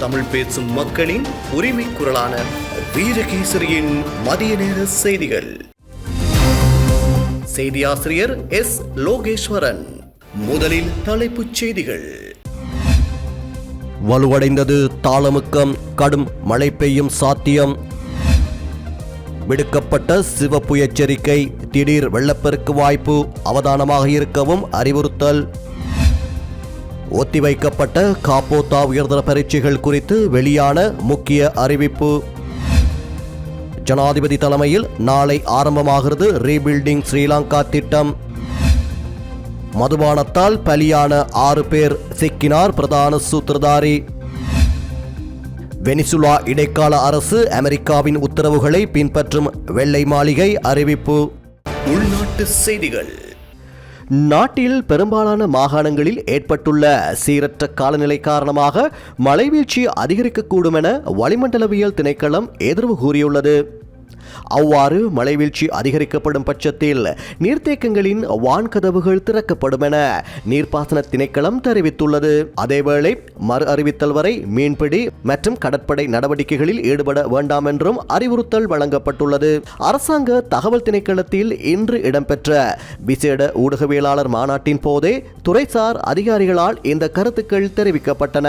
தமிழ் பேசும் மக்களின் உரிமை குரலான வீரகேசரியின் மதிய நேர செய்திகள். செய்தியாசிரியர் எஸ். லோகேஸ்வரன் முதலில் தலைப்புச் செய்திகள். வலுவடைந்தது தாளமுக்கம் கடும் மழை பெய்யும் சாத்தியம். விடுக்கப்பட்ட சிவப்பு எச்சரிக்கை திடீர் வெள்ளப்பெருக்கு வாய்ப்பு அவதானமாக இருக்கவும் அறிவுறுத்தல். ஒத்திவைக்கப்பட்ட காப்போத்தா உயர்தர பரீட்சைகள் குறித்து வெளியான முக்கிய அறிவிப்பு. ஜனாதிபதி தலைமையில் நாளை ஆரம்பமாகிறது ரீபில்டிங் ஸ்ரீலங்கா திட்டம். மதுபானத்தால் பலியான ஆறு பேர் சிக்கினார் பிரதான சூத்திரதாரி. வெனிசுலா இடைக்கால அரசு அமெரிக்காவின் உத்தரவுகளை பின்பற்றும் வெள்ளை மாளிகை அறிவிப்பு. உள்நாட்டு செய்திகள். நாட்டில் பெரும்பாலான மாகாணங்களில் ஏற்பட்டுள்ள சீரற்ற காலநிலை காரணமாக மழைவீழ்ச்சி அதிகரிக்கக்கூடும் என வளிமண்டலவியல் திணைக்களம் எதிர்வு கூறியுள்ளது. அவ்வாறு மழைவீழ்ச்சி அதிகரிக்கப்படும் பட்சத்தில் நீர்த்தேக்கங்களின் வான்கதவுகள் திறக்கப்படும் என நீர்ப்பாசன திணைக்களம் தெரிவித்துள்ளது. அதேவேளை மறு அறிவித்தல் வரை மீன்பிடி மற்றும் கடற்படை நடவடிக்கைகளில் ஈடுபட வேண்டாம் என்றும் அறிவுறுத்தல் வழங்கப்பட்டுள்ளது. அரசாங்க தகவல் திணைக்களத்தில் இன்று இடம்பெற்ற விசேட ஊடகவியலாளர் மாநாட்டின் போதே துறைசார் அதிகாரிகளால் இந்த கருத்துக்கள் தெரிவிக்கப்பட்டன.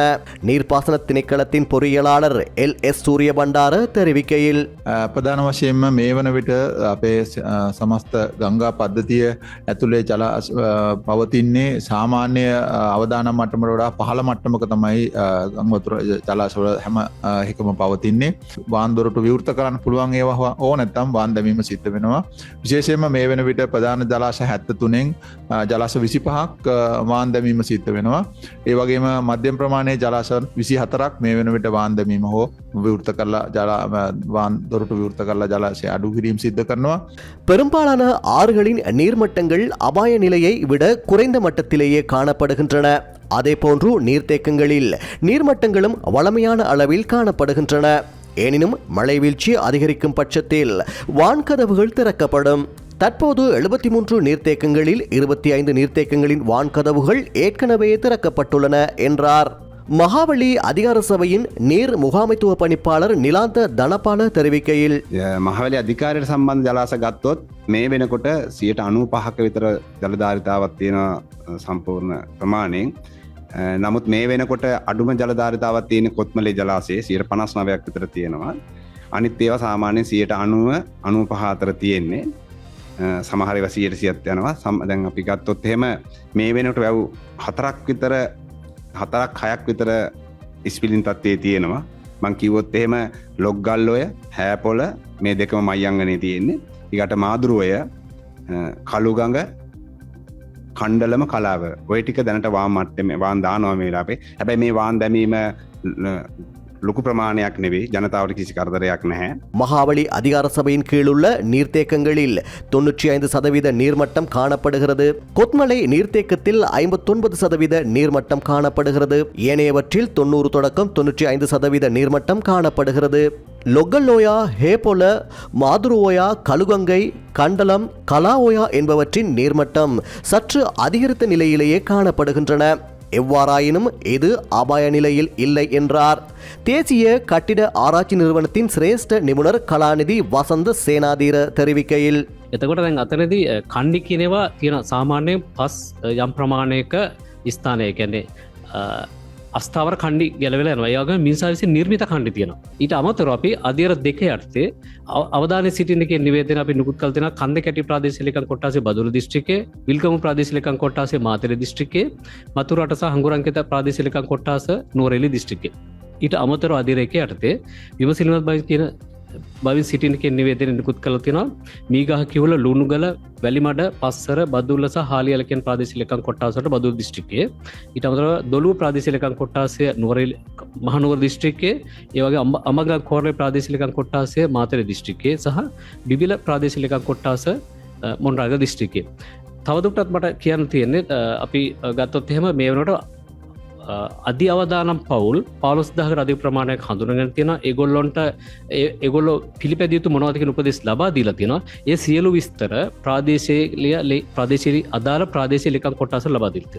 நீர்ப்பாசன திணைக்களத்தின் பொறியியலாளர் எல் எஸ் சூரியபண்டார தெரிவிக்கையில் பிரதான වශයෙන්ම මේ වන විට අපේ ස- අ, සමස්ත ගංගා පද්ධතිය ඇතුළේ ජල අස්- අ, පවතින්නේ සාමාන්‍ය අ, අවදානම් මට්ටමට වඩා පහළ මට්ටමක තමයි අ, ගංවතුර ජලාශවල හැම අ, හිකම පවතින්නේ. වාන්දොරට විවෘත කරන්න පුළුවන් ඒවා හෝ- ඕ නැත්තම් වාන් දැමීම සිද්ධ වෙනවා. විශේෂයෙන්ම මේ වෙන විට ප්‍රධාන ජලාශ හැත්ත තුනෙන් ජලාශ විසි පහක් වාන් දැමීම සිද්ධ වෙනවා. ඒ වගේම මධ්‍යම් ප්‍රමාණය ජලාශ විසි හතරක් මේ වෙන විට වාන් දැමීම හෝ විවෘත කරලා ජලා වාන් දොරට විවෘත කරලා ජලාශය අඩු කිරීම් සිද්ධ කරනවා பெரும்பாலான ஆறுகளின் நீர்மட்டங்கள் அபாய நிலையை விட குறைந்த மட்டத்திலேயே காணப்படுகின்றன அதேபோன்று நீர்த்தேக்கங்களில் நீர்மட்டங்களும் வளமையான அளவில் காணப்படுகின்றன எனினும் மழை வீழ்ச்சி அதிகரிக்கும் பட்சத்தில் வான்கதவுகள் திறக்கப்படும் தற்போது எழுபத்தி மூன்று நீர்த்தேக்கங்களில் இருபத்தி ஐந்து நீர்த்தேக்கங்களின் வான்கதவுகள் ஏற்கனவே திறக்கப்பட்டுள்ளன என்றார் மகாவலி அதிகார சபையின் நீர் முகாமைத்துவ பணிப்பாளர் நிலாந்த தனபால தெரிவிக்கையில் මහවැලි අධිකාරයට සම්බන්ධ ජලාස ගත්තොත් මේ වෙනකොට සියට අනු පහක විතර ජලධාරිතාවත් තියෙන සම්පූර්ණ ප්‍රමාණයෙන් අ, නමුත් මේ වෙනකොට අඩුම ජලධාරිතාවත් තියෙන කොත්මලේ ජලාසේ සියට පනස් නවයක් විතර තියෙනවා අනිත් ඒවා සාමාන්‍යයෙන් සියට අනුව අනු පහතර තියෙන්නේ අ, සමහරව සියට සියත් යනවා සම් දැන් අපි ගත්තොත් එහෙම මේ වෙනට වැව් හතරක් විතර හතරක් හයක් විතර ඉස්පිලින් තත්වේ තියෙනවා. මං කිවොත් එහෙම ලොග්ගල්ලොය හෑපොල මේ දෙකම මයිංගනේ තියෙන්නේ. ඉකට මාදුරුවය අ, කළුගඟ කණ්ඩලම කලාව. ඔයටික දැනට වා මට්ටම වාන් දානවාම වෙලාපේ හැබැයි මේ වාන් දැමීම ල- ලොකු ප්‍රමාණයක් නෙවෙයි ජනතාවට කිසි කරදරයක් නැහැ மகாவலி அதிகார சபையின் கீழுள்ள நீர்த்தேக்கங்களில் தொன்னூற்றி ஐந்து சதவீத நீர்மட்டம் காணப்படுகிறது கொத்மலை நீர்த்தேக்கத்தில் ஐம்பத்தொன்பது சதவீத நீர்மட்டம் காணப்படுகிறது ஏனையவற்றில் தொண்ணூறு தொடக்கம் தொன்னூற்றி ஐந்து சதவீத நீர்மட்டம் காணப்படுகிறது லொகல்லோயா ஹேபொல மாதுருவோயா கலுகங்கை கண்டலம் கலாவோயா என்பவற்றின் நீர்மட்டம் சற்று அதிகரித்த நிலையிலேயே காணப்படுகின்றன எவ்வாறாயினும் இது அபாய நிலையில் இல்லை என்றார் தேசிய கட்டிட ஆராய்ச்சி நிறுவனத்தின் சிரேஷ்ட நிபுணர் கலாநிதி வசந்த சேனாதீர தெரிவிக்கையில் එතකොට දැන් අතනදී අ, කණ්ඩි කියනවා තියෙන සාමාන්‍යයෙන් පස් අ, යම් ප්‍රමාණයක ස්ථානය කැන්නේ අස්ථාවර කණ්ඩි ගැලවෙල යනවයාගේ මිනිසා විසි නිර්මිත කණ්ඩි තියෙන ඊට අමතර අපි අධියර දෙක යටතේ අව- අවධාන සිටිනක නිවේදන අපි නිකුත් කල්තින කන්ද කැටි ප්‍රදේශලිකන් කොටසේ බදුර දිස්ත්‍රිකේ විල්කම ප්‍රදේශලිකන් කොටසේ මාතර දිස්ත්‍රිකේ මතුරට සහ හංගුරංකිත ප්‍රදේශලිකන් කොට්ටාස නෝරෙලි දිස්ත්‍රිකේ ඊට අමතර අධිරේක යටතේ විමසිලිමත් බයි කියන බවින් සිටිනක නිවේදන නිකුත් කලතිනවා මීගහ කිවල ලුණුගල වැලිමඩ පස්සර බදුල්ලස හාලියලකෙන් ප්‍රදේශලකන් කොට්ටාසට බදු දිස්ට්‍රිකේ ඉට අමතර දොලු ප්‍රදේශලකන් කොට්ටාසය නොරල් මහනුවර දිස්ට්‍රික්කේ ඒවගේ අමග කෝරල ප්‍රදේශලකන් කොට්ටාසය මාතර දිස්ට්‍රිකේ සහ බිබිල ප්‍රදේශලකන් කොට්ටාස මොන්රාග දිස්ට්‍රිකේ තවදුටත් මට කියන්න තියෙන්නේ අ, අපි ගත්තොත් එහෙම මේ වනට අධි අවදානම් පවුල් පලොස්දාහ අධි ප්‍රමාණයක් හඳුනගෙන තියෙන එගොල්ලොන්ට එගොල්ලො පිළිපැදියුතු මොනවතික උපදෙස් ලබා දීලා තියෙනවා ඒ සියලු විස්තර ප්‍රාදේශයලිය ප්‍රදේශරි අදාළ ප්‍රදේශ ලිකම් කොටස ලබාදිල්ත.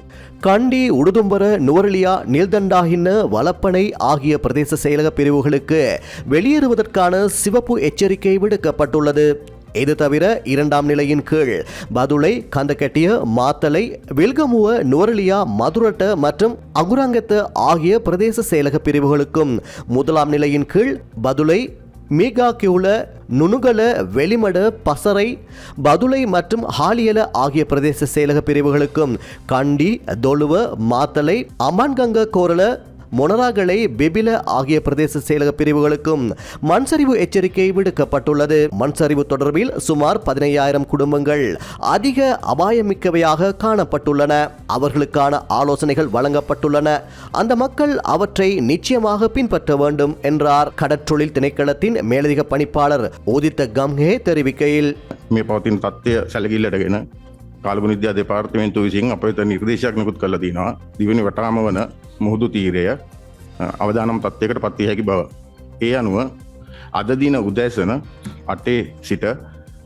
கண்டி உடுதும்பர நுவரெலியா நீல்தண்டாகின்ன வலப்பனை ஆகிய பிரதேச செயலக பிரிவுகளுக்கு வெளியேறுவதற்கான சிவப்பு எச்சரிக்கை விடுக்கப்பட்டுள்ளது இது தவிர இரண்டாம் நிலையின் கீழ் பதுளை கந்தக்கட்டிய மாத்தலை வில்கமுவ நுவரலியா மதுரட்ட மற்றும் அகுராங்கத்த ஆகிய பிரதேச செயலக பிரிவுகளுக்கும் முதலாம் நிலையின் கீழ் பதுளை மீகா கியூல நுணுகல வெளிமட பசறை பதுளை மற்றும் ஹாலியல ஆகிய பிரதேச செயலக பிரிவுகளுக்கும் கண்டி தொழுவ மாத்தலை அமான்கங்க கோரல மொனராகலை பெபில ஆகிய பிரதேச செயலக பிரிவுகளுக்கும் மண் சரிவு எச்சரிக்கை விடுக்கப்பட்டுள்ளது மண் சரிவு தொடர்பில் சுமார் பதினையாயிரம் குடும்பங்கள் அதிக அபாயமிக்கவையாக காணப்பட்டுள்ளன அவர்களுக்கான ஆலோசனைகள் வழங்கப்பட்டுள்ளன அந்த மக்கள் அவற்றை நிச்சயமாக பின்பற்ற வேண்டும் என்றார் கடற்றொழில் திணைக்களத்தின் மேலதிக பணிப்பாளர் உதித்த கம்ஹே தெரிவிக்கையில் මේ පවතින තත්ත්වය සැලකිල්ලටගෙන කාලපනිද්‍යා දෙපාර්තමේන්තු විසින් අප වෙත නිර්දේශයක් නිකුත් කළ තිනවා දිවනි වටාම වන මුහුදු තීරය අ, අවදානම් තත්වයකට පත්තිය හැකි බව. ඒ අනුව අදදින උදෑසන අටේ සිට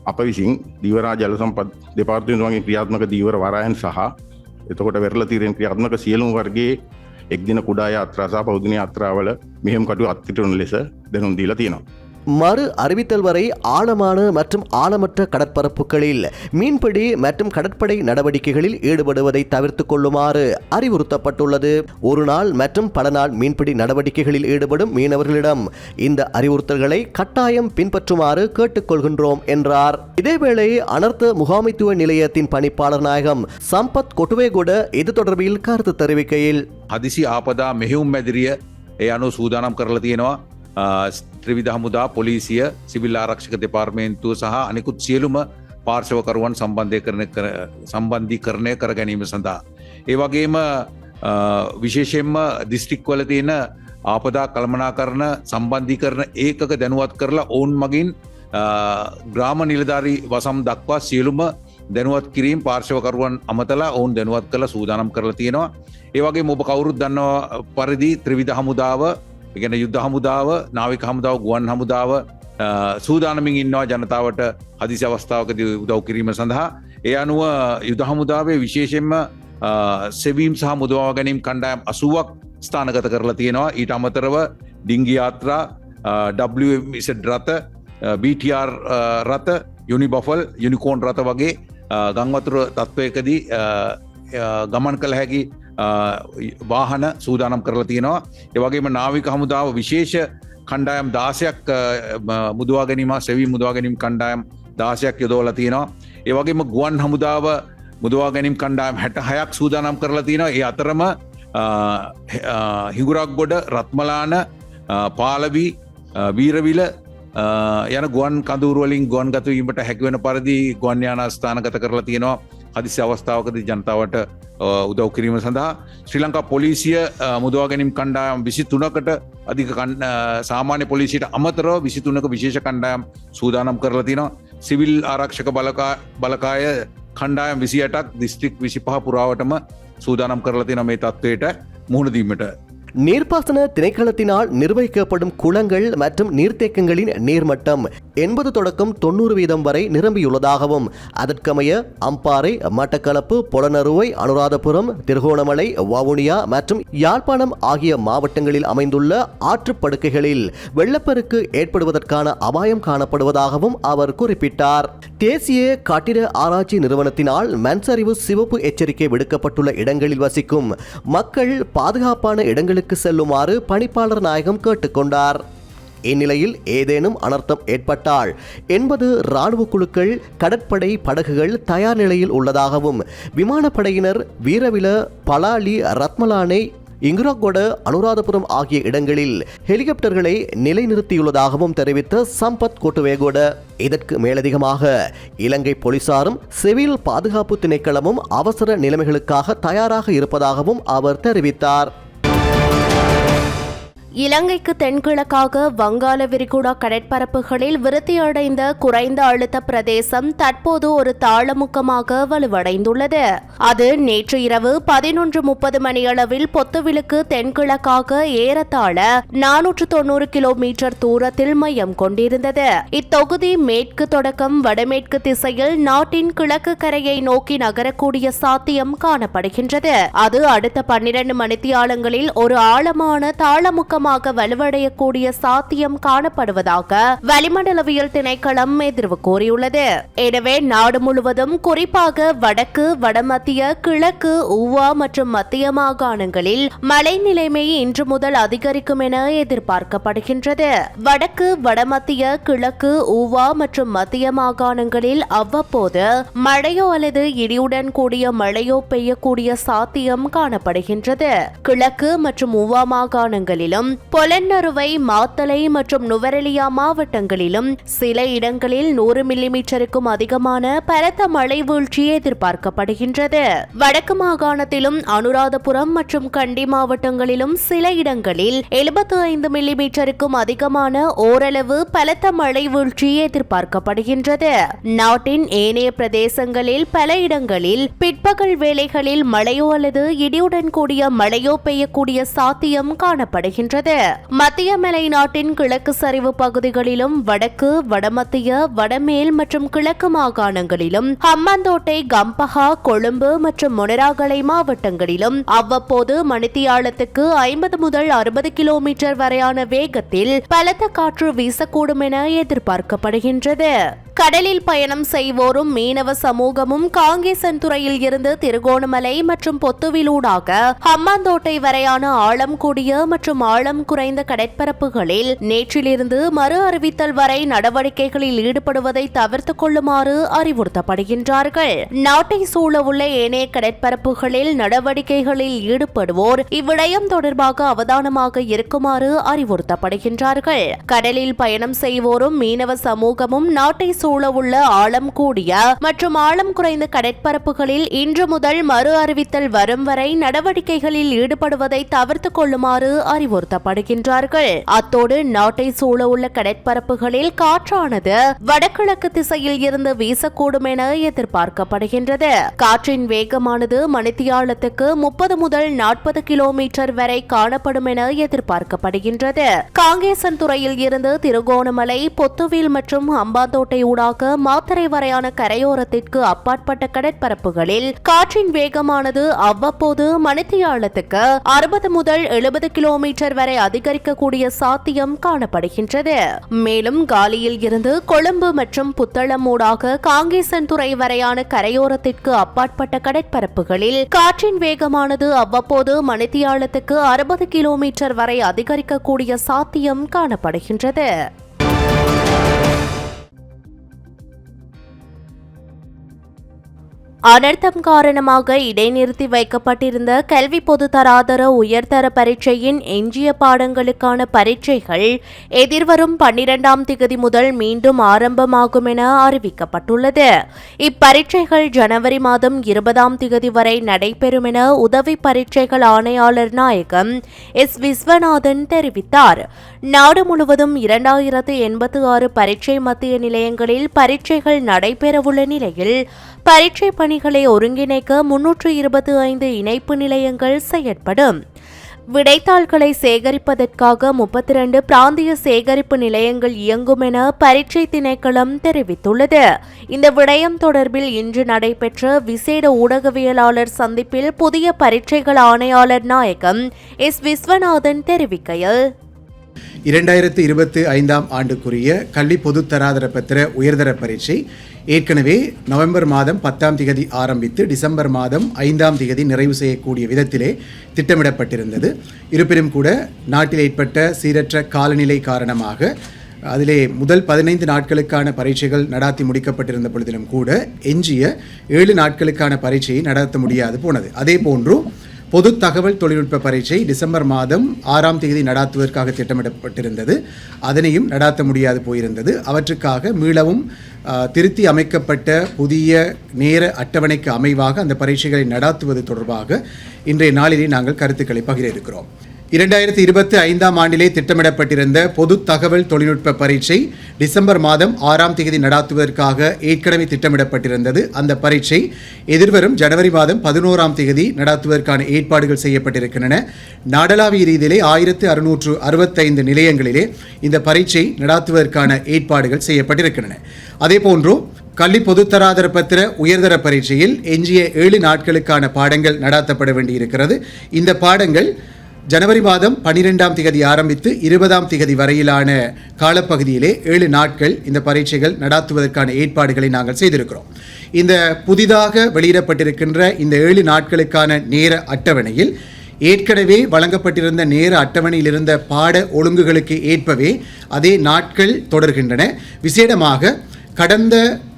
අප විසින් දීවරා ජල සම්පත් දෙපාර්තමතුන්ගේ ක්‍රියාත්මක දීවර වරයන් සහ එතකොට වෙරල තීරෙන් ක්‍රියාත්මක සියලුම් වර්ගේ එක්දින කුඩා යාත්‍රාසා පෞදනය අත්‍රාවල මෙහෙම කටු අත්තිටුන් ලෙස දැනුම් දීලා තියෙනවා. மறு அறிவித்தல் வரை ஆழமான மற்றும் ஆழமற்ற கடற்பரப்புகளில் மீன்பிடி மற்றும் கடற்படை நடவடிக்கைகளில் ஈடுபடுவதை தவிர்த்து கொள்ளுமாறு அறிவுறுத்தப்பட்டுள்ளது. ஒரு நாள் மற்றும் பல நாள் மீன்பிடி நடவடிக்கைகளில் ஈடுபடும் மீனவர்களிடம் இந்த அறிவுறுத்தல்களை கட்டாயம் பின்பற்றுமாறு கேட்டுக்கொள்கின்றோம் என்றார். இதேவேளை அனர்த்த முகாமைத்துவ நிலையத்தின் பணிப்பாளர் நாயகம் சம்பத் கொட்டுவேகுட இது தொடர்பில் கருத்து தெரிவிக்கையில் அதிசி ஆபதா மிகவும் எதிரிய ஏ அணு சூதானம் கரல ත්‍රවිධ හමුදා පොලිසිය සිවිල් ආරක්ෂක දෙපාර්මේන්තුව සහ අනෙකුත් සියලුම පාර්ශවකරුවන් සම්බන්ධය කරන සම්බන්ධී කරණය කර ගැනීම සඳහා. ඒ වගේම අ, විශේෂෙන්ම දිස්ට්‍රික්වල තියෙන ආපදා කළමනා කරන සම්බන්ධී කරන ඒකක දැනුවත් කරලා ඔවුන් මගින් අ, ග්‍රාම නිලධාරි වසම් දක්වා සියලුම දැනුවත් කිරීම් පාර්ශවකරුවන් අමතලා ඔවුන් දැනුවත් කළ සූදානම් කරලා තියෙනවා. ඒවගේ මොබ කවුරුත් දන්නවා පරිදි ත්‍රවිධ හමුදාව ඉගෙන යුද්ධ හමුදාව නාවික හමුදාව ගුවන් හමුදාව අ, සූදානමින් ඉන්නවා ජනතාවට හදිසි අවස්ථාවකද උදව් කිරීම සඳහා. ඒ අනුව යුද හමුදාවේ විශේෂෙන්ම අ, සෙවීම් සහ මුදවා ගැනීම් කණ්ඩායම් අසුවක් ස්ථානගත කරලා තියෙනවා ඊට අමතරව ඩිංගි යාත්‍රා ඩ රත BTR රත යුනි බොෆල් යුනිකෝන් රත වගේ අ, ගංවතුර තත්ත්වයකදී අ, අ, ගමන් කළ හැකි අ, වාහන සූදානම් කරලා තියෙනවා. ඒවගේම නාවික හමුදාව විශේෂ කණ්ඩායම් දාසයක් මුදවා ගැනීම සෙවී මුදවා ගැනීම් කණ්ඩායම් දාසයක් යොදෝල තියෙනවා. ඒවගේම ගුවන් හමුදාව මුදවා ගැනීම් කණ්ඩායම් හැට හයක් සූදානම් කරලා තියෙනවා. ඒ අතරම අ, අ, හිගුරක් ගොඩ රත්මලාන අ, පාලවී අ, වීරවිල අ, යන ගුවන් කඳුරුවලින් ගොන් ගතවීමට හැකිවෙන පරිදි ගොන්්‍යාන ස්ථානගත කරලා තියෙනවා. හදිසි අවස්ථාවකද ජනතාවට අ, උදව් කිරීම සඳහා ශ්‍රී ලංකා පොලිසිය අ, මුදවා ගැනීම් කණ්ඩායම් විසි තුනකට අධික කණ්ඩ- අ, සාමාන්‍ය පොලිසිට අමතරව විසිතුනක විශේෂ කණ්ඩායම් සූදානම් කරලා තිනවා. සිවිල් ආරක්ෂක බලකා බලකාය කණ්ඩායම් විසියටක් දිස්ත්‍රික් විසි පහ පුරාවටම සූදානම් කරලා තින මේ තත්ත්වයට මුහුණදීමට நீர்ப்பாசன திணைக்களத்தினால் நிர்வகிக்கப்படும் குளங்கள் மற்றும் நீர்த்தேக்கங்களின் நீர்மட்டம் எண்பது தொடக்கம் தொண்ணூறு வீதம் வரை நிரம்பியுள்ளதாகவும் அதற்கமைய அம்பாறை மட்டக்களப்பு பொலனறுவை அனுராதபுரம் திருகோணமலை வவுனியா மற்றும் யாழ்ப்பாணம் ஆகிய மாவட்டங்களில் அமைந்துள்ள ஆற்றுப்படுக்கைகளில் வெள்ளப்பெருக்கு ஏற்படுவதற்கான அபாயம் காணப்படுவதாகவும் அவர் குறிப்பிட்டார். தேசிய கட்டிட ஆராய்ச்சி நிறுவனத்தினால் மண்சரிவு சிவப்பு எச்சரிக்கை விடுக்கப்பட்டுள்ள இடங்களில் வசிக்கும் மக்கள் பாதுகாப்பான இடங்களுக்கு செல்லுமாறு பணிப்பாளர் நாயகம் கேட்டுக்கொண்டார். இந்நிலையில் ஏதேனும் அனர்த்தம் ஏற்பட்டால் எண்பது இராணுவ குழுக்கள் கடற்படை படகுகள் தயார் நிலையில் உள்ளதாகவும் விமானப்படையினர் வீரவில பலாலி ரத்மலானை இங்குராகொட அனுராதபுரம் ஆகிய இடங்களில் ஹெலிகாப்டர்களை நிலைநிறுத்தியுள்ளதாகவும் தெரிவித்த சம்பத் கோட்டுவேகோட. இதற்கு மேலதிகமாக இலங்கை போலீசாரும் சிவில் பாதுகாப்பு திணைக்களமும் அவசர நிலைமைகளுக்காக தயாராக இருப்பதாகவும் அவர் தெரிவித்தார். இலங்கைக்கு தென்கிழக்காக வங்காள விரிகுடா கடற்பரப்புகளில் விருத்தியடைந்த குறைந்த அழுத்த பிரதேசம் தற்போது ஒரு தாளமுக்கமாக வலுவடைந்துள்ளது. அது நேற்று இரவு பதினொன்று முப்பது மணியளவில் பொத்துவிலுக்கு தென்கிழக்காக ஏறத்தாழ நானூற்று தொண்ணூறு கிலோமீட்டர் தூரத்தில் மையம் கொண்டிருந்தது. இத்தொகுதி மேற்கு தொடக்கம் வடமேற்கு திசையில் நாட்டின் கிழக்கு கரையை நோக்கி நகரக்கூடிய சாத்தியம் காணப்படுகின்றது. அது அடுத்த பன்னிரண்டு மணித்தியாலங்களில் ஒரு ஆழமான தாளமுக்கமாக வலுவடையக்கூடிய சாத்தியம் காணப்படுவதாக வளிமண்டலவியல் திணைக்களம் எதிர்வு கூறியுள்ளது. எனவே நாடு முழுவதும் குறிப்பாக வடக்கு வடமத்திய கிழக்கு ஊவா மற்றும் மத்திய மாகாணங்களில் மழை நிலைமை இன்று முதல் அதிகரிக்கும் என எதிர்பார்க்கப்படுகின்றது. வடக்கு வடமத்திய கிழக்கு ஊவா மற்றும் மத்திய மாகாணங்களில் அவ்வப்போது மழையோ அல்லது இடியுடன் கூடிய மழையோ பெய்யக்கூடிய சாத்தியம் காணப்படுகின்றது. கிழக்கு மற்றும் ஊவா மாகாணங்களிலும் பொலன்னறுவை மாத்தலை மற்றும் நுவரெலியா மாவட்டங்களிலும் சில இடங்களில் நூறு மில்லிமீட்டருக்கும் அதிகமான பலத்த மழை வீழ்ச்சி எதிர்பார்க்கப்படுகின்றது. வடக்கு மாகாணத்திலும் அனுராதபுரம் மற்றும் கண்டி மாவட்டங்களிலும் சில இடங்களில் எழுபத்து ஐந்து மில்லிமீட்டருக்கும் அதிகமான ஓரளவு பலத்த மழை வீழ்ச்சி எதிர்பார்க்கப்படுகின்றது. நாட்டின் ஏனைய பிரதேசங்களில் பல இடங்களில் பிற்பகல் வேளைகளில் மழையோ அல்லது இடியுடன் கூடிய மழையோ பெய்யக்கூடிய சாத்தியம் காணப்படுகின்றது. மத்திய மலை நாட்டின் கிழக்கு சரிவு பகுதிகளிலும் வடக்கு வடமத்திய வடமேல் மற்றும் கிழக்கு மாகாணங்களிலும் ஹம்மந்தோட்டை கம்பஹா கொழும்பு மற்றும் மொனராகலை மாவட்டங்களிலும் அவ்வப்போது மணித்தியாலத்துக்கு ஐம்பது முதல் அறுபது கிலோமீட்டர் வரையான வேகத்தில் பலத்த காற்று வீசக்கூடும் என எதிர்பார்க்கப்படுகின்றது. கடலில் பயணம் செய்வோரும் மீனவ சமூகமும் காங்கேசன்துறையில் இருந்து திருகோணமலை மற்றும் பொத்துவிலூடாக ஹம்மாந்தோட்டை வரையான ஆழம் கூடிய மற்றும் ஆழம் குறைந்த கடற்பரப்புகளில் நேற்றிலிருந்து மறு அறிவித்தல் வரை நடவடிக்கைகளில் ஈடுபடுவதை தவிர்த்துக் கொள்ளுமாறு அறிவுறுத்தப்படுகின்றார்கள். நாட்டை சூழவுள்ள ஏனைய கடற்பரப்புகளில் நடவடிக்கைகளில் ஈடுபடுவோர் இவ்விடயம் தொடர்பாக அவதானமாக இருக்குமாறு அறிவுறுத்தப்படுகின்றார்கள். கடலில் பயணம் செய்வோரும் மீனவ சமூகமும் நாட்டை சூழவுள்ள ஆழம் கூடிய மற்றும் ஆழம் குறைந்த கடற்பரப்புகளில் இன்று முதல் மறு அறிவித்தல் வரும் வரை நடவடிக்கைகளில் ஈடுபடுவதை தவிர்த்துக் கொள்ளுமாறு அறிவுறுத்தப்படுகின்றார்கள். அத்தோடு நாட்டை சூழவுள்ள கடற்பரப்புகளில் காற்றானது வடகிழக்கு திசையில் இருந்து வீசக்கூடும் என எதிர்பார்க்கப்படுகின்றது. காற்றின் வேகமானது மணித்தியாலத்துக்கு முப்பது முதல் நாற்பது கிலோமீட்டர் வரை காணப்படும் என எதிர்பார்க்கப்படுகின்றது. காங்கேசன் துறையில் இருந்து திருகோணமலை பொத்துவில் மற்றும் அம்பாந்தோட்டை ஊடாக மாத்தரை வரையான கரையோரத்திற்கு அப்பாற்பட்ட கடற்பரப்புகளில் காற்றின் வேகமானது அவ்வப்போது மணித்தியாலத்துக்கு அறுபது முதல் எழுபது கிலோமீட்டர் வரை அதிகரிக்கக்கூடிய சாத்தியம் காணப்படுகின்றது. மேலும் காலியில் இருந்து கொழும்பு மற்றும் புத்தளம் ஊடாக காங்கேசன் துறை வரையான கரையோரத்திற்கு அப்பாற்பட்ட கடற்பரப்புகளில் காற்றின் வேகமானது அவ்வப்போது மணித்தியாலத்துக்கு அறுபது கிலோமீட்டர் வரை அதிகரிக்கக்கூடிய சாத்தியம் காணப்படுகின்றது. அனர்த்தம் காரணமாக இடைநிறுத்தி வைக்கப்பட்டிருந்த கல்வி பொதுத்தராதர உயர்தர பரீட்சையின் எஞ்சிய பாடங்களுக்கான பரீட்சைகள் எதிர்வரும் பன்னிரெண்டாம் திகதி முதல் மீண்டும் ஆரம்பமாகும் என அறிவிக்கப்பட்டுள்ளது. இப்பரீட்சைகள் ஜனவரி மாதம் இருபதாம் திகதி வரை நடைபெறும் என உதவி பரீட்சைகள் ஆணையாளர் நாயகம் எஸ். விஸ்வநாதன் தெரிவித்தார். நாடு முழுவதும் இரண்டாயிரத்து எண்பத்து ஆறு பரீட்சை மத்திய நிலையங்களில் பரீட்சைகள் நடைபெறவுள்ள நிலையில் பரீட்சை பணி பணிகளை ஒருங்கிணைக்க முன்னூற்று இருபத்தி ஐந்து இணைப்பு நிலையங்கள் செயற்படும். விடைத்தாள்களை சேகரிப்பதற்காக முப்பத்தி இரண்டு பிராந்திய சேகரிப்பு நிலையங்கள் இயங்கும் என பரீட்சை திணைக்களம் தெரிவித்துள்ளது. இந்த விடயம் தொடர்பில் இன்று நடைபெற்ற விசேட ஊடகவியலாளர் சந்திப்பில் புதிய பரீட்சைகள் ஆணையாளர் நாயகம் எஸ் விஸ்வநாதன் தெரிவிக்கையில் இரண்டாயிரத்தி இருபத்தி ஐந்தாம் ஆண்டுக்குரிய கல்வி பொதுத்தராதர பத்திர உயர்தர பரீட்சை ஏற்கனவே நவம்பர் மாதம் பத்தாம் திகதி ஆரம்பித்து டிசம்பர் மாதம் ஐந்தாம் திகதி நிறைவு செய்யக்கூடிய விதத்திலே திட்டமிடப்பட்டிருந்தது. இருப்பினும் கூட நாட்டில் ஏற்பட்ட சீரற்ற காலநிலை காரணமாக அதிலே முதல் பதினைந்து நாட்களுக்கான பரீட்சைகள் நடாத்தி முடிக்கப்பட்டிருந்த பொழுதிலும் கூட எஞ்சிய ஏழு நாட்களுக்கான பரீட்சையை நடத்த முடியாது போனது. அதே போன்று பொது தகவல் தொழில்நுட்ப பரீட்சை டிசம்பர் மாதம் ஆறாம் தேதி நடாத்துவதற்காக திட்டமிடப்பட்டிருந்தது. அதனையும் நடாத்த முடியாது போயிருந்தது. அவற்றுக்காக மீளவும் திருத்தி அமைக்கப்பட்ட புதிய நேர அட்டவணைக்கு அமைவாக அந்த பரீட்சைகளை நடாத்துவது தொடர்பாக இன்றைய நாளிலே நாங்கள் கருத்துக்களை பகிர இருக்கிறோம். இரண்டாயிரத்தி இருபத்தி ஐந்தாம் ஆண்டிலே திட்டமிடப்பட்டிருந்த பொது தகவல் தொழில்நுட்ப பரீட்சை டிசம்பர் மாதம் ஆறாம் தேதி நடாத்துவதற்காக ஏற்கனவே திட்டமிடப்பட்டிருந்தது. அந்த பரீட்சை எதிர்வரும் ஜனவரி மாதம் பதினோராம் தேதி நடாத்துவதற்கான ஏற்பாடுகள் செய்யப்பட்டிருக்கின்றன. நாடளாவிய ரீதியிலே ஆயிரத்து அறுநூற்று அறுபத்தைந்து நிலையங்களிலே இந்த பரீட்சை நடாத்துவதற்கான ஏற்பாடுகள் செய்யப்பட்டிருக்கின்றன. அதேபோன்று கல்வி பொதுத்தராதர பத்திர உயர்தர பரீட்சையில் எஞ்சிய ஏழு நாட்களுக்கான பாடங்கள் நடாத்தப்பட வேண்டியிருக்கிறது. இந்த பாடங்கள் ஜனவரி மாதம் பனிரெண்டாம் திகதி ஆரம்பித்து இருபதாம் திகதி வரையிலான காலப்பகுதியிலே ஏழு நாட்கள் இந்த பரீட்சைகள் நடாத்துவதற்கான ஏற்பாடுகளை நாங்கள் செய்திருக்கிறோம். இந்த புதிதாக வெளியிடப்பட்டிருக்கின்ற இந்த ஏழு நாட்களுக்கான நேர அட்டவணையில் ஏற்கனவே வழங்கப்பட்டிருந்த நேர அட்டவணையில் இருந்த பாட ஒழுங்குகளுக்கு ஏற்பவே அதே நாட்கள் தொடர்கின்றன. விசேடமாக கடந்த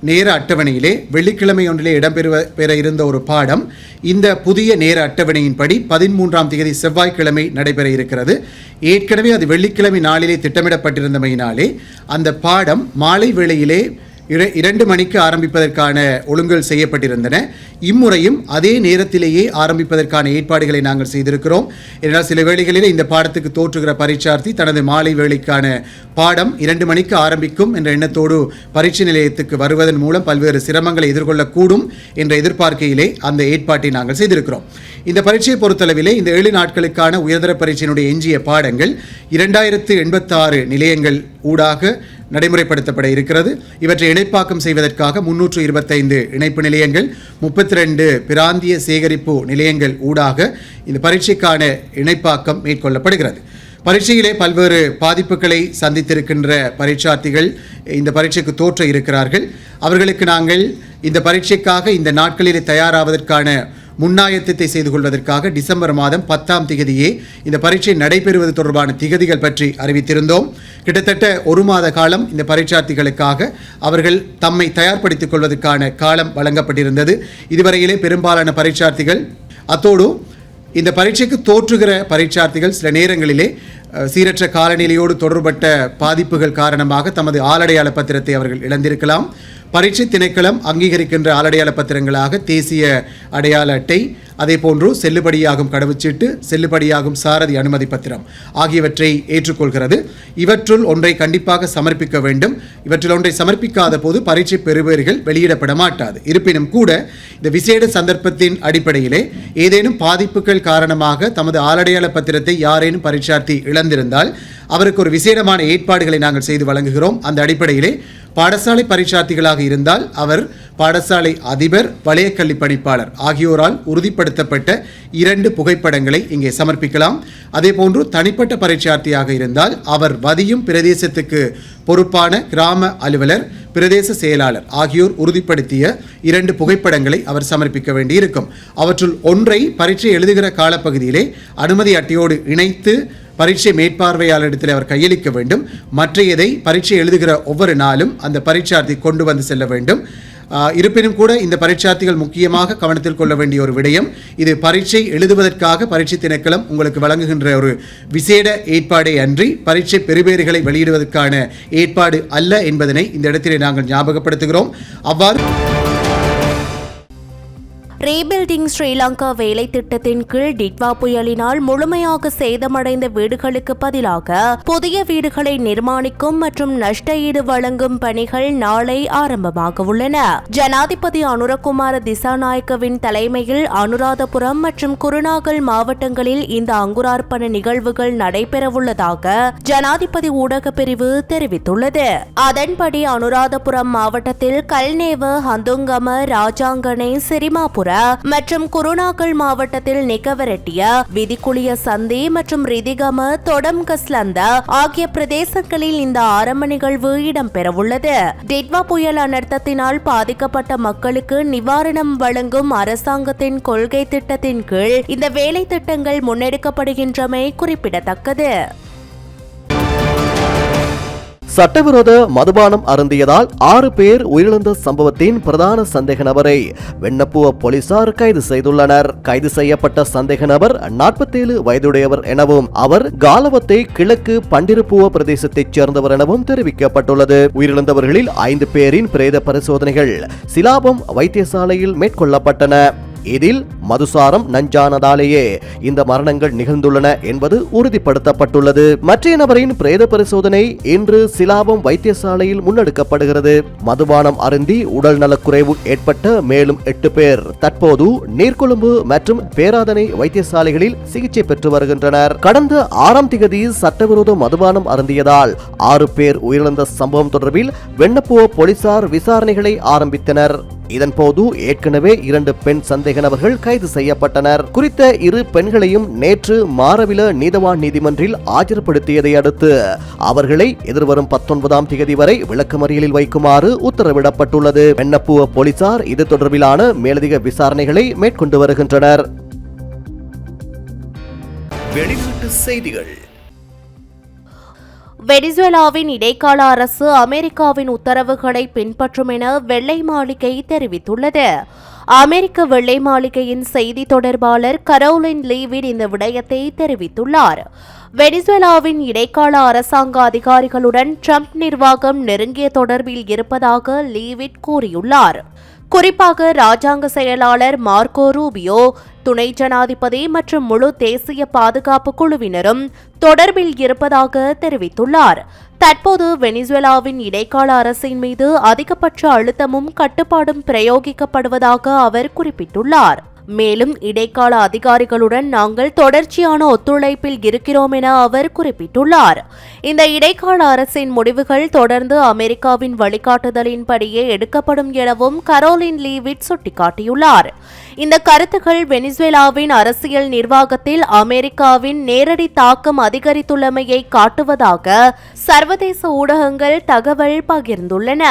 நேர அட்டவணையிலே வெள்ளிக்கிழமை ஒன்றிலே இடம்பெறுவ பெற இருந்த ஒரு பாடம் இந்த புதிய நேர அட்டவணையின்படி பதிமூன்றாம் தேதி செவ்வாய்க்கிழமை நடைபெற இருக்கிறது. ஏற்கனவே அது வெள்ளிக்கிழமை நாளிலே திட்டமிடப்பட்டிருந்தமையினாலே அந்த பாடம் மாலை வேளையிலே இரண்டு மணிக்கு ஆரம்பிப்பதற்கான ஒழுங்குகள் செய்யப்பட்டிருந்தன. இம்முறையும் அதே நேரத்திலேயே ஆரம்பிப்பதற்கான ஏற்பாடுகளை நாங்கள் செய்திருக்கிறோம். ஏன்னால் சில வேளைகளில் இந்த பாடத்துக்கு தோற்றுகிற பரீட்சார்த்தி தனது மாலை வேளைக்கான பாடம் இரண்டு மணிக்கு ஆரம்பிக்கும் என்ற எண்ணத்தோடு பரீட்சை நிலையத்துக்கு வருவதன் மூலம் பல்வேறு சிரமங்களை எதிர்கொள்ளக்கூடும் என்ற எதிர்பார்க்கையிலே அந்த ஏற்பாட்டை நாங்கள் செய்திருக்கிறோம். இந்த பரீட்சையை பொறுத்தளவிலே இந்த ஏழு நாட்களுக்கான உயர்தர பரீட்சையினுடைய எஞ்சிய பாடங்கள் இரண்டாயிரத்து எண்பத்தாறு நிலையங்கள் ஊடாக நடைமுறைப்படுத்தப்பட இருக்கிறது. இவற்றை இணைப்பாக்கம் செய்வதற்காக முன்னூற்று இருபத்தைந்து இணைப்பு நிலையங்கள் முப்பத்தி ரெண்டு பிராந்திய சேகரிப்பு நிலையங்கள் ஊடாக இந்த பரீட்சைக்கான இணைப்பாக்கம் மேற்கொள்ளப்படுகிறது. பரீட்சையிலே பல்வேறு பாதிப்புகளை சந்தித்திருக்கின்ற பரீட்சார்த்திகள் இந்த பரீட்சைக்கு தோற்ற இருக்கிறார்கள். அவர்களுக்கு நாங்கள் இந்த பரீட்சைக்காக இந்த நாட்களிலே தயாராவதற்கான முன்னாயத்தத்தை செய்து கொள்வதற்காக டிசம்பர் மாதம் பத்தாம் திகதியே இந்த பரீட்சை நடைபெறுவது தொடர்பான திகதிகள் பற்றி அறிவித்திருந்தோம். கிட்டத்தட்ட ஒரு மாத காலம் இந்த பரீட்சார்த்திகளுக்காக அவர்கள் தம்மை தயார்படுத்திக் கொள்வதற்கான காலம் வழங்கப்பட்டிருந்தது. இதுவரையிலே பெரும்பாலான பரீட்சார்த்திகள் அத்தோடு இந்த பரீட்சைக்கு தோற்றுகிற பரீட்சார்த்திகள் சில நேரங்களிலே சீரற்ற காலநிலையோடு தொடர்பட்ட பாதிப்புகள் காரணமாக தமது ஆளடையாள பத்திரத்தை அவர்கள் இழந்திருக்கலாம். பரீட்சை திணைக்களம் அங்கீகரிக்கின்ற ஆளடையாள பத்திரங்களாக தேசிய அடையாள அட்டை அதேபோன்று செல்லுபடியாகும் கடவுச்சீட்டு செல்லுபடியாகும் சாரதி அனுமதி பத்திரம் ஆகியவற்றை ஏற்றுக்கொள்கிறது. இவற்றுள் ஒன்றை கண்டிப்பாக சமர்ப்பிக்க வேண்டும். இவற்றில் ஒன்றை சமர்ப்பிக்காத போது பரீட்சை பெறுபவர்கள் வெளியிடப்பட மாட்டாது. இருப்பினும் கூட இந்த விசேட சந்தர்ப்பத்தின் அடிப்படையிலே ஏதேனும் பாதிப்புகள் காரணமாக தமது ஆளடையாள பத்திரத்தை யாரேனும் பரீட்சார்த்தி இழந்திருந்தால் அவருக்கு ஒரு விசேடமான ஏற்பாடுகளை நாங்கள் செய்து வழங்குகிறோம். அந்த அடிப்படையிலே பாடசாலை பரீட்சார்த்திகளாக இருந்தால் அவர் பாடசாலை அதிபர் வளையக்கல்வி பணிப்பாளர் ஆகியோரால் உறுதிப்படுத்தப்பட்ட இரண்டு புகைப்படங்களை இங்கே சமர்ப்பிக்கலாம். அதேபோன்று தனிப்பட்ட பரீட்சார்த்தியாக இருந்தால் அவர் வதியும் பிரதேசத்துக்கு பொறுப்பான கிராம அலுவலர் பிரதேச செயலாளர் ஆகியோர் உறுதிப்படுத்திய இரண்டு புகைப்படங்களை அவர் சமர்ப்பிக்க வேண்டியிருக்கும். அவற்றுள் ஒன்றை பரீட்சை எழுதுகிற காலப்பகுதியிலே அனுமதி அட்டையோடு இணைத்து பரீட்சை மேற்பார்வையாளரிடத்தில் அவர் கையளிக்க வேண்டும். மற்றையதை பரீட்சை எழுதுகிற ஒவ்வொரு நாளும் அந்த பரீட்சார்த்தி கொண்டு வந்து செல்ல வேண்டும். இருப்பினும் கூட இந்த பரீட்சார்த்திகள் முக்கியமாக கவனத்தில் கொள்ள வேண்டிய ஒரு விடயம். இது பரீட்சை எழுதுவதற்காக பரீட்சை திணைக்களம் உங்களுக்கு வழங்குகின்ற ஒரு விசேட ஏற்பாடே அன்றி பரீட்சை பெறுபேறுகளை வெளியிடுவதற்கான ஏற்பாடு அல்ல என்பதனை இந்த இடத்திலே நாங்கள் ஞாபகப்படுத்துகிறோம். அவ்வாறு ரீபில்டிங் ஸ்ரீலங்கா வேலை திட்டத்தின் கீழ் டிட்வா புயலினால் முழுமையாக சேதமடைந்த வீடுகளுக்கு பதிலாக புதிய வீடுகளை நிர்மாணிக்கும் மற்றும் நஷ்ட ஈடு வழங்கும் பணிகள் நாளை ஆரம்பமாக உள்ளன ஜனாதிபதி அனுரகுமார திசாநாயக்கவின் தலைமையில் அனுராதபுரம் மற்றும் குருநாகல் மாவட்டங்களில் இந்த அங்குரார்ப்பண நிகழ்வுகள் நடைபெறவுள்ளதாக ஜனாதிபதி ஊடக பிரிவு தெரிவித்துள்ளது. அதன்படி அனுராதபுரம் மாவட்டத்தில் கல்நேவ ஹந்துங்கம ராஜாங்கனை சிரிமாபுர மற்றும் குருணாகல் மாவட்டத்தில் நிகவரெட்டிய விதிக்குளிய சந்தி மற்றும் ரிதிகம தொடம்கஸ்லந்த ஆகிய பிரதேசங்களில் இந்த ஆரம்ப நிகழ்வு இடம்பெறவுள்ளது. டிட்வா புயல் அனர்த்தத்தினால் பாதிக்கப்பட்ட மக்களுக்கு நிவாரணம் வழங்கும் அரசாங்கத்தின் கொள்கை திட்டத்தின் கீழ் இந்த வேலை திட்டங்கள் முன்னெடுக்கப்படுகின்றமை குறிப்பிடத்தக்கது. சட்டவிரோத மதுபானம் அருந்தியதால் ஆறு பேர் உயிரிழந்த சம்பவத்தின் பிரதான சந்தேக நபரை வெண்ணப்புவ போலீசார் கைது செய்துள்ளனர். கைது செய்யப்பட்ட சந்தேக நபர் நாற்பத்தேழு வயதுடையவர் எனவும் அவர் காலவத்தை கிழக்கு பண்டிருப்புவ பிரதேசத்தைச் சேர்ந்தவர் எனவும் தெரிவிக்கப்பட்டுள்ளது. உயிரிழந்தவர்களில் ஐந்து பேரின் பிரேத பரிசோதனைகள் சிலாபம் வைத்தியசாலையில் மேற்கொள்ளப்பட்டன. இதில் மதுசாரம் நஞ்சானதாலேயே இந்த மரணங்கள் நிகழ்ந்துள்ளன என்பது உறுதிப்படுத்தப்பட்டுள்ளது. மற்ற நபரின் பிரேத பரிசோதனை இன்று சிலாபம் வைத்தியசாலையில் முன்னெடுக்கப்படுகிறது. மதுபானம் அருந்தி உடல் நலக்குறைவு ஏற்பட்ட மேலும் எட்டு பேர். தற்போது நீர்கொழும்பு மற்றும் பேராதனை வைத்தியசாலைகளில் சிகிச்சை பெற்று வருகின்றனர். கடந்த ஆறாம் திகதி சட்டவிரோத மதுபானம் அருந்தியதால் ஆறு பேர் உயிரிழந்த சம்பவம் தொடர்பில் வெண்ணப்புவ போலீசார் விசாரணைகளை ஆரம்பித்தனர். இதன்போது ஏற்கனவே இரண்டு பெண் சந்தேக நபர்கள் கைது செய்யப்பட்டனர். குறித்த இரு பெண்களையும் நேற்று மாரவில நீதவான் நீதிமன்றில் ஆஜர்படுத்தியதை அடுத்து அவர்களை எதிர்வரும் பத்தொன்பதாம் தேதி வரை விளக்கமறியலில் வைக்குமாறு உத்தரவிடப்பட்டுள்ளது. வெண்ணப்புவ போலீசார் இது தொடர்பிலான மேலதிக விசாரணைகளை மேற்கொண்டு வருகின்றனர். வெளிநாட்டு செய்திகள். வெனிசுவேலாவின் இடைக்கால அரசு அமெரிக்காவின் உத்தரவுகளை பின்பற்றும் என வெள்ளை மாளிகை தெரிவித்துள்ளது. அமெரிக்க வெள்ளை மாளிகையின் செய்தி தொடர்பாளர் கரோலின் லீவின் இந்த விடயத்தை தெரிவித்துள்ளார். வெனிசுவேலாவின் இடைக்கால அரசாங்க அதிகாரிகளுடன் ட்ரம்ப் நிர்வாகம் நெருங்கிய தொடர்பில் இருப்பதாக லீவிட் கூறியுள்ளார். குறிப்பாக ராஜாங்க செயலாளர் மார்க்கோ ரூபியோ துணை ஜனாதிபதி மற்றும் முழு தேசிய பாதுகாப்பு குழுவினரும் தொடர்பில் இருப்பதாக தெரிவித்துள்ளார். தற்போது வெனிசுவேலாவின் இடைக்கால அரசின் மீது அதிகபட்ச அழுத்தமும் கட்டுப்பாடும் பிரயோகிக்கப்படுவதாக அவர் குறிப்பிட்டுள்ளார். மேலும் இடைக்கால அதிகாரிகளுடன் நாங்கள் தொடர்ச்சியான ஒத்துழைப்பில் இருக்கிறோம் என அவர் குறிப்பிட்டுள்ளார். இந்த இடைக்கால அரசின் முடிவுகள் தொடர்ந்து அமெரிக்காவின் வழிகாட்டுதலின்படியே எடுக்கப்படும் எனவும் கரோலின் லீவிட் சுட்டிக்காட்டியுள்ளார். இந்த கருத்துக்கள் வெனிசுவேலாவின் அரசியல் நிர்வாகத்தில் அமெரிக்காவின் நேரடி தாக்கம் அதிகரித்துள்ளமையை காட்டுவதாக சர்வதேச ஊடகங்கள் தகவல் பகிர்ந்துள்ளன.